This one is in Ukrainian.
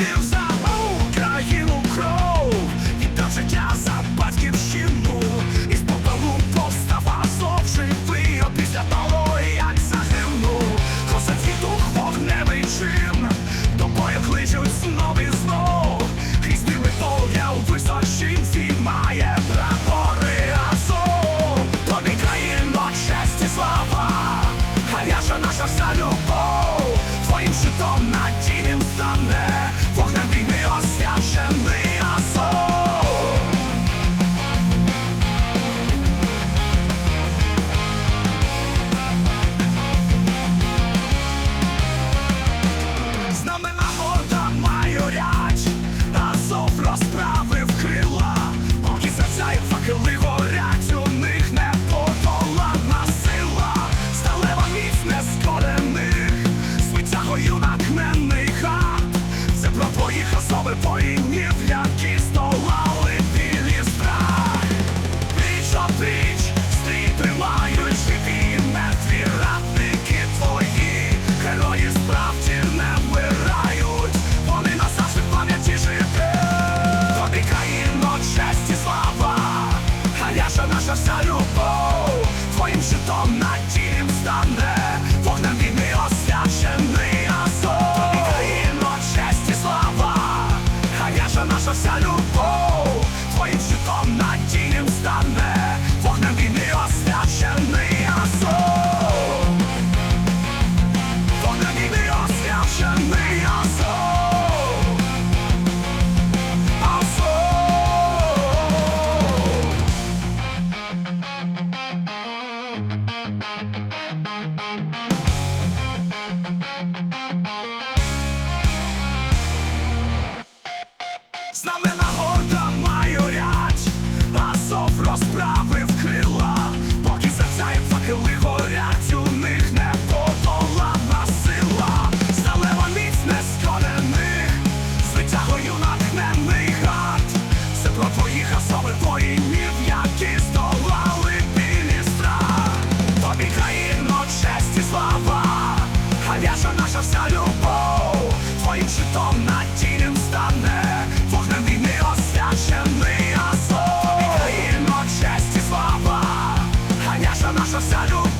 Deus. para o. Азов розправив крила, поки серця і горять, у них не сила, залева міць не звитягою натхнений гад, це про твоїх особи воїнів, які здолали білі. Тобі країно, честь і слава, а в'яже наша вся любов, твоїм щитом на тілім Nossa.